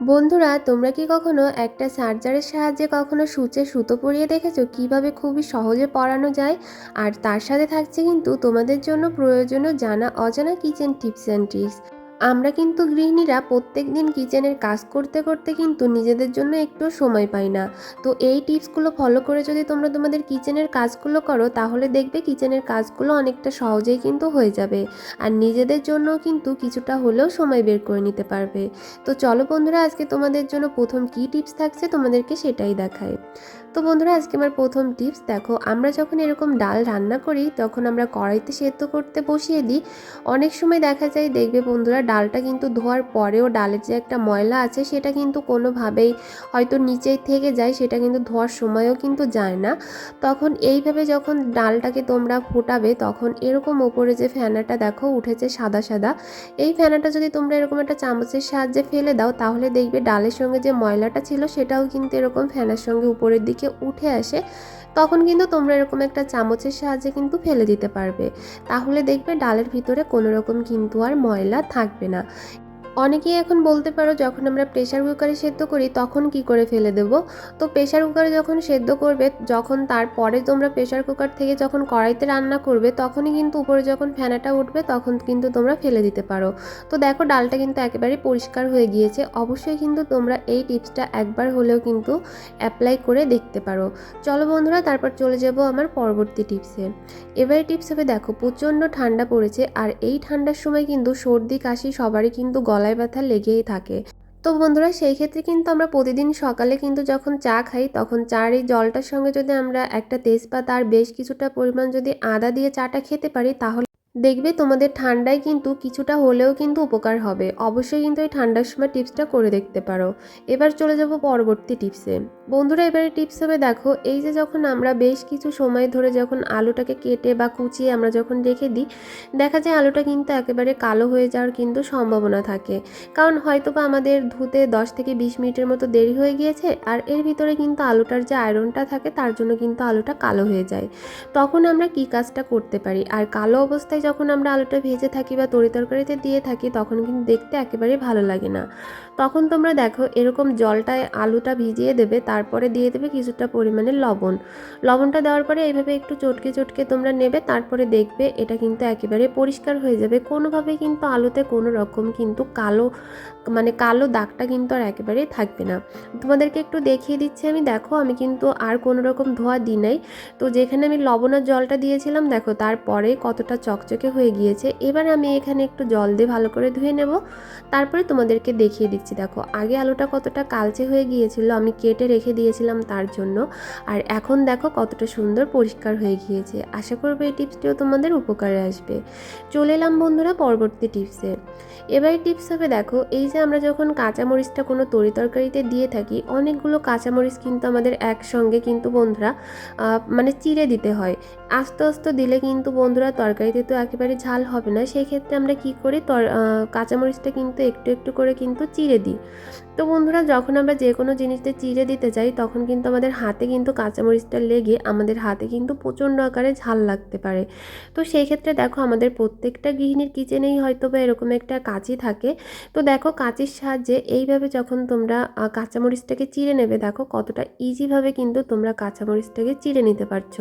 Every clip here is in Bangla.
বন্ধুরা, তোমরা কি কখনো একটা সার্জারের সাহায্যে কখনো সূচে সুতো পরিয়ে দেখেছ? কীভাবে খুবই সহজে পরানো যায়? আর তার সাথে থাকছে কিন্তু তোমাদের জন্য প্রয়োজনীয় জানা অজানা কিচেন টিপস অ্যান্ড ট্রিক্স আমরা কিন্তু গৃহিণীরা প্রত্যেক দিন কিচেনের কাজ করতে করতে কিন্তু নিজেদের জন্য একটু সময় পাই না। তো এই টিপসগুলো ফলো করে যদি তোমরা তোমাদের কিচেনের কাজগুলো করো, তাহলে দেখবে কিচেনের কাজগুলো অনেকটা সহজেই কিন্তু হয়ে যাবে। আর নিজেদের জন্য কিন্তু কিছুটা হলেও সময় বের করে নিতে পারবে। তো চলো বন্ধুরা, আজকে তোমাদের জন্য প্রথম কী টিপস থাকছে তোমাদেরকে সেটাই দেখায় তো বন্ধুরা, আজকে আমার প্রথম টিপস দেখো, আমরা যখন এরকম ডাল রান্না করি, তখন আমরা কড়াইতে সেদ্ধ করতে বসিয়ে দিই। অনেক সময় দেখা যায়, দেখবে বন্ধুরা, ডালটা কিন্তু ধোয়ার পরেও ডালের যে একটা ময়লা আছে, সেটা কিন্তু কোনোভাবেই হয়তো নিচেই থেকে যায়, সেটা কিন্তু ধোয়ার সময়ও কিন্তু যায় না। তখন এইভাবে যখন ডালটাকে তোমরা ফোটাবে, তখন এরকম ওপরে যে ফ্যানাটা দেখো, উঠেছে সাদা সাদা। এই ফ্যানাটা যদি তোমরা এরকম একটা চামচের সাহায্যে ফেলে দাও, তাহলে দেখবে ডালের সঙ্গে যে ময়লাটা ছিল, সেটাও কিন্তু এরকম ফেনার সঙ্গে উপরের দিকে উঠে আসে, তখন কিন্তু তোমরা এরকম একটা চামচের সাহায্যে কিন্তু ফেলে দিতে পারবে। তাহলে দেখবে ডালের ভিতরে কোনো রকম কিন্তু আর ময়লা থাকবে না। অনেকেই এখন বলতে পারো যখন আমরা প্রেশার কুকারে সেদ্ধ করি, তখন কি করে ফেলে দেব? তো প্রেশার কুকারে যখন সেদ্ধ করবে, যখন তারপরে তোমরা প্রেশার কুকার থেকে যখন কড়াইতে রান্না করবে, তখনই কিন্তু উপরে যখন ফ্যানাটা উঠবে, তখন কিন্তু তোমরা ফেলে দিতে পারো। তো দেখো ডালটা কিন্তু একেবারে পরিষ্কার হয়ে গিয়েছে। অবশ্যই কিন্তু তোমরা এই টিপসটা একবার হলেও কিন্তু অ্যাপ্লাই করে দেখতে পারো। চলো বন্ধুরা, তারপর চলে যাব আমার পরবর্তী টিপসে। এবারে টিপস হবে, দেখো প্রচণ্ড ঠান্ডা পড়েছে, আর এই ঠান্ডার সময় কিন্তু সর্দি, কাশি সবারই কিন্তু গলায় ব্যথা লেগেই থাকে। তো বন্ধুরা, সেই ক্ষেত্রে কিন্তু আমরা প্রতিদিন সকালে কিন্তু যখন চা খাই, তখন চার এই জলটার সঙ্গে যদি আমরা একটা তেজপাতা আর বেশ কিছুটা পরিমাণ যদি আদা দিয়ে চাটা খেতে পারি, তাহলে দেখবে তোমাদের ঠান্ডায় কিন্তু কিছুটা হলেও কিন্তু উপকার হবে। অবশ্যই কিন্তু এই ঠান্ডার সময় টিপসটা করে দেখতে পারো। এবার চলে যাব পরবর্তী টিপসে। বন্ধুরা, এবারে টিপস হবে, দেখো, এই যে যখন আমরা বেশ কিছু সময় ধরে যখন আলুটাকে কেটে বা কুচিয়ে আমরা যখন রেখে দিই, দেখা যায় আলুটা কিন্তু একেবারে কালো হয়ে যাওয়ার কিন্তু সম্ভাবনা থাকে। কারণ হয়তো বা আমাদের ধুতে দশ থেকে বিশ মিনিটের মতো দেরি হয়ে গিয়েছে, আর এর ভিতরে কিন্তু আলুটার যে আয়রনটা থাকে, তার জন্য কিন্তু আলুটা কালো হয়ে যায়। তখন আমরা কি কাজটা করতে পারি? আর কালো অবস্থায় যখন আমরা আলুটা ভেজে থাকি বা তরি তরকারিতে দিয়ে থাকি, তখন কিন্তু দেখতে একেবারে ভালো লাগে না। তখন তোমরা দেখো, এরকম জলটায় আলুটা ভিজিয়ে দেবে তারপরে দিয়ে দেবে কিছুটা পরিমাণে লবণ। লবণটা দেওয়ার পরে এইভাবে একটু চটকে চটকে তোমরা নেবে, তারপরে দেখবে এটা কিন্তু একেবারে পরিষ্কার হয়ে যাবে। কোনোভাবে কিন্তু আলুতে কোনো রকম কিন্তু কালো মানে কালো দাগটা কিন্তু আর একেবারেই থাকবে না। তোমাদেরকে একটু দেখিয়ে দিচ্ছি আমি, দেখো আমি কিন্তু আর কোনো রকম ধোয়া দিই নাই। তো যেখানে আমি লবণের জলটা দিয়েছিলাম, দেখো তারপরে কতটা চকচকে হয়ে গিয়েছে। এবার আমি এখানে একটু জল দিয়ে ভালো করে ধুয়ে নেব। তারপরে তোমাদেরকে দেখিয়ে দিচ্ছি, দেখো আগে আলুটা কতটা কালচে হয়ে গিয়েছিল, আমি কেটে রেখে দিয়েছিলাম তার জন্য। আর এখন দেখো কতটা সুন্দর পরিষ্কার হয়ে গিয়েছে। আশা করব এই টিপসটিও তোমাদের উপকারে আসবে। চলে এলাম বন্ধুরা পরবর্তী টিপসে। এবার টিপস হবে দেখো, এই যে আমরা যখন কাঁচামরিচটা কোনো তরি তরকারিতে দিয়ে থাকি, অনেকগুলো কাঁচামরিচ কিন্তু আমাদের একসঙ্গে কিন্তু বন্ধুরা মানে চিড়ে দিতে হয়। আস্তে আস্তে দিলে কিন্তু বন্ধুরা তরকারিতে তো একেবারে ঝাল হবে না সেই ক্ষেত্রে আমরা কি করি, তর কাঁচামরিচটা কিন্তু একটু একটু করে কিন্তু চিড়ে দিই। তো বন্ধুরা, যখন আমরা যে কোনো জিনিসতে চিড়ে দিতে যাই, তখন কিন্তু আমাদের হাতে কিন্তু কাঁচামরিচটা লেগে আমাদের হাতে কিন্তু প্রচণ্ড আকারে ঝাল লাগতে পারে। তো সেই ক্ষেত্রে দেখো, আমাদের প্রত্যেকটা গৃহিণীর কিচেনেই হয়তো বা এরকম একটা কাঁচি থাকে। তো দেখো, কাঁচির সাহায্যে এইভাবে যখন তোমরা কাঁচামরিচটাকে চিড়ে নেবে, দেখো কতটা ইজিভাবে কিন্তু তোমরা কাঁচামরিচটাকে চিড়ে নিতে পারছ।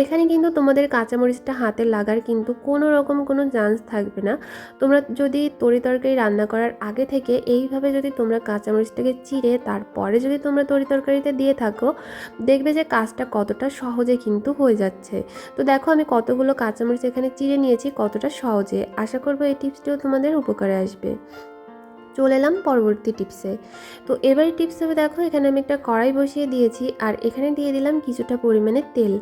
এখানে কিন্তু তোমাদের কাঁচামরিচটা হাতে লাগার কিন্তু কোনো রকম কোনো চান্স থাকবে না। তোমরা যদি তরি তরকারি রান্না করার আগে থেকে এইভাবে যদি তোমরা কাঁচামরিচটাকে চিড়ে, তারপরে যদি তোমরা তরি তরকারিতে দিয়ে থাকো, দেখবে যে কাজটা কতটা সহজে কিন্তু হয়ে যাচ্ছে। তো দেখো আমি কতগুলো কাঁচামরিচ এখানে চিড়ে নিয়েছি, কতটা সহজে। আশা করব এই টিপসটিও তোমাদের উপকারে আসবে। চলে এলাম পরবর্তী টিপসে। তো এবারে টিপস হবে দেখো, এখানে আমি একটা কড়াই বসিয়ে দিয়েছি আর এখানে দিয়ে দিলাম কিছুটা পরিমাণে তেল।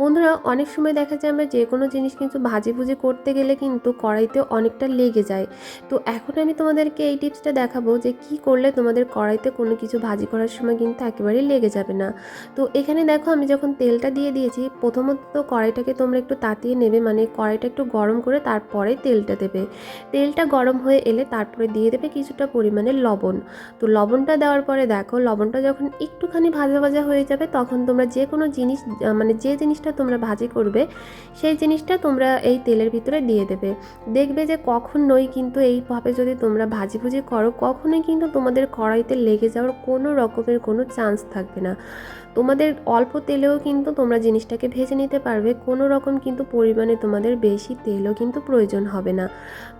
বন্ধুরা, অনেক সময় দেখা যায় আমরা যে কোনো জিনিস কিন্তু ভাজি ভুজি করতে গেলে কিন্তু কড়াইতে অনেকটা লেগে যায়। তো এখন আমি তোমাদেরকে এই টিপসটা দেখাবো যে কি করলে তোমাদের কড়াইতে কোনো কিছু ভাজি করার সময় কিন্তু একেবারেই লেগে যাবে না। তো এখানে দেখো, আমি যখন তেলটা দিয়ে দিয়েছি, প্রথমত তো কড়াইটাকে তোমরা একটু তাতিয়ে নেবে মানে কড়াইটা একটু গরম করে তারপরে তেলটা দেবে। তেলটা গরম হয়ে এলে তারপরে দিয়ে দেবে কিছুটা কিছুটা পরিমাণে লবণ। তো লবণটা দেওয়ার পরে দেখো, লবণটা যখন একটুখানি ভাজা ভাজা হয়ে যাবে, তখন তোমরা যে কোনো জিনিস মানে যে জিনিসটা তোমরা ভাজি করবে, সেই জিনিসটা তোমরা এই তেলের ভিতরে দিয়ে দেবে। দেখবে যে কখন কখনোই কিন্তু এইভাবে যদি তোমরা ভাজি ভুজি করো, কখনোই কিন্তু তোমাদের কড়াইতে লেগে যাওয়ার কোনো রকমের কোনো চান্স থাকবে না। তোমাদের অল্প তেলেও কিন্তু তোমরা জিনিসটাকে ভেজে নিতে পারবে, কোনো রকম কিন্তু পরিমাণে তোমাদের বেশি তেলও কিন্তু প্রয়োজন হবে না।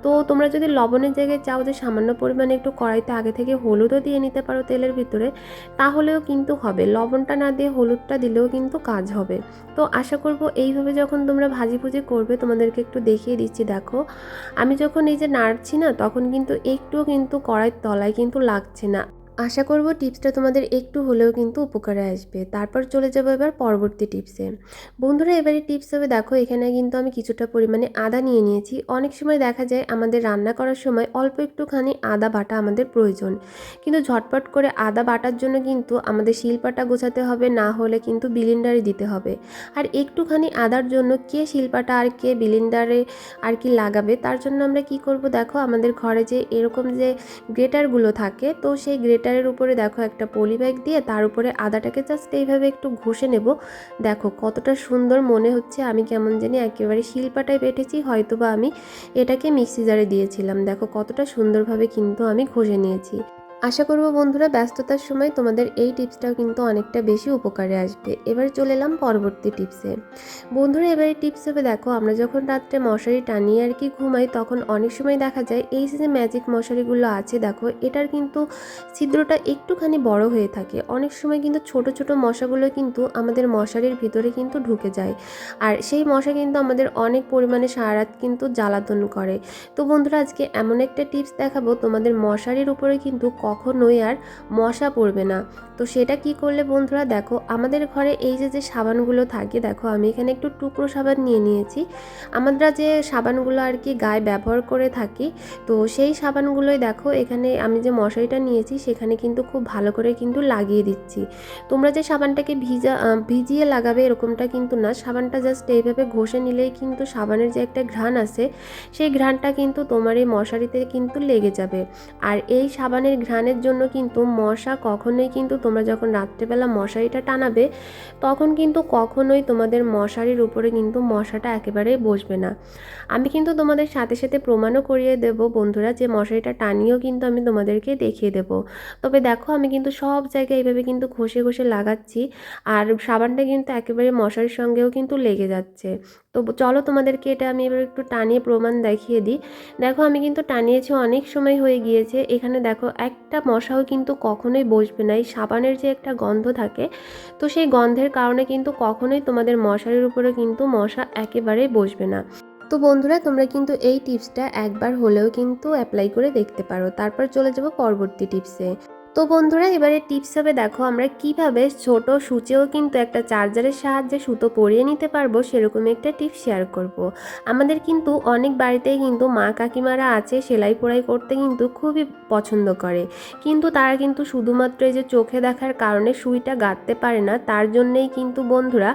তো তোমরা যদি লবণের জায়গায় চাও যে সামান্য পরিমাণে একটু কড়াইতে আগে থেকে হলুদও দিয়ে নিতে পারো তেলের ভিতরে, তাহলেও কিন্তু হবে। লবণটা না দিয়ে হলুদটা দিলেও কিন্তু কাজ হবে। তো আশা করব এইভাবে যখন তোমরা ভাজি ভুজি করবে, তোমাদেরকে একটু দেখিয়ে দিচ্ছি, দেখো। আমি যখন এই যে নাড়ছি না, তখন কিন্তু একটুও কিন্তু কড়াইয়ের তলায় কিন্তু লাগছে না। আশা করব টিপসটা তোমাদের একটু হলেও কিন্তু উপকারে আসবে। তারপর চলে যাব এবার পরবর্তী টিপসে। বন্ধুরা, এবারে টিপস হবে, দেখো, এখানে কিন্তু আমি কিছুটা পরিমাণে আদা নিয়ে নিয়েছি। অনেক সময় দেখা যায় আমাদের রান্না করার সময় অল্প একটুখানি আদা বাটা আমাদের প্রয়োজন। কিন্তু ঝটপট করে আদা বাটার জন্য কিন্তু আমাদের শিলপাটা গোছাতে হবে, না হলে কিন্তু বিলিন্ডারে দিতে হবে। আর একটুখানি আদার জন্য কে শিলপাটা আর কে বিলিন্ডারে আর কি লাগাবে, তার জন্য আমরা কি করব, দেখো, আমাদের ঘরে যে এরকম যে গ্রেটারগুলো থাকে, তো সেই গ্রেটারের উপরে দেখো একটা পলি ব্যাগ দিয়ে তার উপরে আদাটাকে জাস্ট এইভাবে একটু ঘষে নেব। দেখো কতটা সুন্দর মনে হচ্ছে, আমি কেমন জানি একেবারে শিল্পাটায় হয়তো বা আমি এটাকে মিক্সি জারে দিয়েছিলাম। দেখো কতটা সুন্দরভাবে কিন্তু আমি ঘষে নিয়েছি। আশা করব বন্ধুরা ব্যস্ততার সময় তোমাদের এই টিপসটাও কিন্তু অনেকটা বেশি উপকারে আসবে। এবার চলে এলাম পরবর্তী টিপসে। বন্ধুরা, এবারে টিপস হবে দেখো, আমরা যখন রাত্রে মশারি টানিয়ে আর কি ঘুমাই, তখন অনেক সময় দেখা যায় এই যে ম্যাজিক মশারিগুলো আছে, দেখো, এটার কিন্তু ছিদ্রটা একটুখানি বড় হয়ে থাকে। অনেক সময় কিন্তু ছোট ছোট মশাগুলো কিন্তু আমাদের মশারির ভিতরে কিন্তু ঢুকে যায়। আর সেই মশা কিন্তু আমাদের অনেক পরিমাণে সারা রাত কিন্তু জ্বালাতন করে। তো বন্ধুরা, আজকে এমন একটা টিপস দেখাবো, তোমাদের মশারির উপরে কিন্তু কখনোই আর মশা পড়বে না। তো সেটা কি করলে বন্ধুরা দেখো, আমাদের ঘরে এই যে যে সাবানগুলো থাকে, দেখো আমি এখানে একটু টুকরো সাবান নিয়ে নিয়েছি। আমরা যে সাবানগুলো আর কি গায়ে ব্যবহার করে থাকি, তো সেই সাবানগুলোই দেখো এখানে আমি যে মশারিটা নিয়েছি, সেখানে কিন্তু খুব ভালো করে কিন্তু লাগিয়ে দিচ্ছি। তোমরা যে সাবানটাকে ভিজা ভিজিয়ে লাগাবে এরকমটা কিন্তু না, সাবানটা জাস্ট এইভাবে ঘষে নিলেই কিন্তু সাবানের যে একটা ঘ্রাণ আছে, সেই ঘ্রাণটা কিন্তু তোমার এই মশারিতে কিন্তু লেগে যাবে। আর এই সাবানের ঘ্রাণের জন্য কিন্তু মশা কখনোই কিন্তু তোমরা যখন রাত্রেবেলা মশারিটা টানাবে, তখন কিন্তু কখনোই তোমাদের মশারির উপরে কিন্তু মশাটা একেবারেই বসবে না। আমি কিন্তু তোমাদের সাথে সাথে প্রমাণও করিয়ে দেব বন্ধুরা যে মশারিটা টানিয়েও কিন্তু আমি তোমাদেরকে দেখিয়ে দেব। তবে দেখো আমি কিন্তু সব জায়গায় এইভাবে কিন্তু ঘষে ঘষে লাগাচ্ছি আর সাবানটা কিন্তু একেবারে মশারির সঙ্গেও কিন্তু লেগে যাচ্ছে। তো চলো তোমাদেরকে এটা আমি এবার একটু টানিয়ে প্রমাণ দেখিয়ে দিই। দেখো আমি কিন্তু টানিয়েছি অনেক সময় হয়ে গিয়েছে। এখানে দেখো একটা মশাও কিন্তু কখনোই বসবে না, এই সাবানের যে একটা গন্ধ থাকে, তো সেই গন্ধের কারণে কিন্তু কখনোই তোমাদের মশারির উপরে কিন্তু মশা একেবারেই বসবে না। তো বন্ধুরা, তোমরা কিন্তু এই টিপসটা একবার হলেও কিন্তু অ্যাপ্লাই করে দেখতে পারো। তারপর চলে যাব পরবর্তী টিপসে। তো বন্ধুরা, এবারে টিপস হবে দেখো, আমরা কীভাবে ছোট সূচেও কিন্তু একটা চার্জারের সাহায্যে সুতো পরিয়ে নিতে পারব সেরকম একটা টিপস শেয়ার করব। আমাদের কিন্তু অনেক বাড়িতেই কিন্তু মা কাকিমারা আছে, সেলাই পোড়াই করতে কিন্তু খুবই পছন্দ করে। কিন্তু তারা কিন্তু শুধুমাত্র এই যে চোখে দেখার কারণে সুইটা গাঁথতে পারে না, তার জন্যেই কিন্তু বন্ধুরা,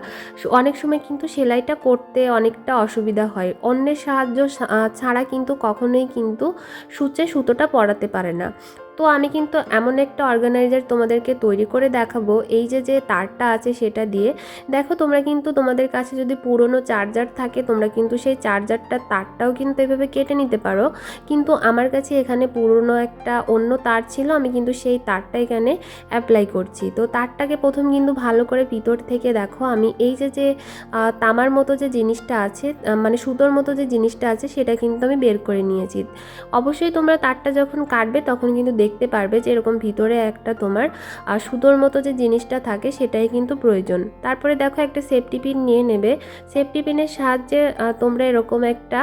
অনেক সময় কিন্তু সেলাইটা করতে অনেকটা অসুবিধা হয়। অন্যের সাহায্য ছাড়া কিন্তু কখনোই কিন্তু সূচে সুতোটা পরাতে পারে না। তো আমি কিন্তু এমন একটা অর্গানাইজার তোমাদেরকে তৈরি করে দেখাবো। এই যে যে তারটা আছে সেটা দিয়ে। দেখো, তোমরা কিন্তু তোমাদের কাছে যদি পুরনো চার্জার থাকে, তোমরা কিন্তু সেই চার্জারটার তারটাও কিন্তু এভাবে কেটে নিতে পারো। কিন্তু আমার কাছে এখানে পুরনো একটা অন্য তার ছিল, আমি কিন্তু সেই তারটা এখানে অ্যাপ্লাই করছি। তো তারটাকে প্রথম কিন্তু ভালো করে ভিতর থেকে দেখো, আমি এই যে যে তামার মতো যে জিনিসটা আছে মানে সুতোর মতো যে জিনিসটা আছে, সেটা কিন্তু আমি বের করে নিয়েছি। অবশ্যই তোমরা তারটা যখন কাটবে, তখন কিন্তু দেখতে পারবে যে এরকম ভিতরে একটা তোমার সুতোর মতো যে জিনিসটা থাকে সেটাই কিন্তু প্রয়োজন। তারপরে দেখো একটা সেফটি পিন নিয়ে নেবে। সেফটি পিনের সাহায্যে তোমরা এরকম একটা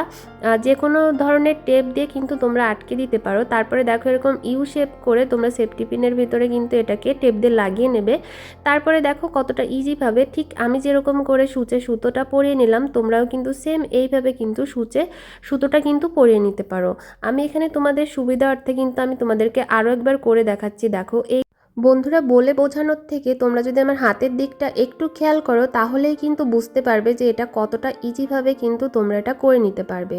যে কোনো ধরনের টেপ দিয়ে কিন্তু তোমরা আটকে দিতে পারো। তারপরে দেখো এরকম ইউ শেপ করে তোমরা সেফটি পিনের ভিতরে কিন্তু এটাকে টেপ দিয়ে লাগিয়ে নেবে। তারপরে দেখো কতটা ইজিভাবে ঠিক আমি যেরকম করে সূচে সুতোটা পরিয়ে নিলাম, তোমরাও কিন্তু সেম এইভাবে কিন্তু সূচে সুতোটা কিন্তু পরিয়ে নিতে পারো। আমি এখানে তোমাদের সুবিধার্থে কিন্তু আমি তোমাদেরকে আরও একবার করে দেখাচ্ছি, দেখো। এই বন্ধুরা, বলে বোঝানোর থেকে তোমরা যদি আমার হাতের দিকটা একটু খেয়াল করো, তাহলেই কিন্তু বুঝতে পারবে যে এটা কতটা ইজিভাবে কিন্তু তোমরা এটা করে নিতে পারবে।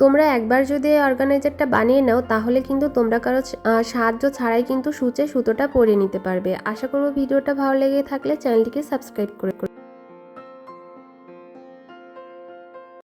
তোমরা একবার যদি অর্গানাইজারটা বানিয়ে নাও, তাহলে কিন্তু তোমরা কারও সাহায্য ছাড়াই কিন্তু সূচে সুতোটা পরিয়ে নিতে পারবে। আশা করব ভিডিওটা ভালো লেগে থাকলে চ্যানেলটিকে সাবস্ক্রাইব করে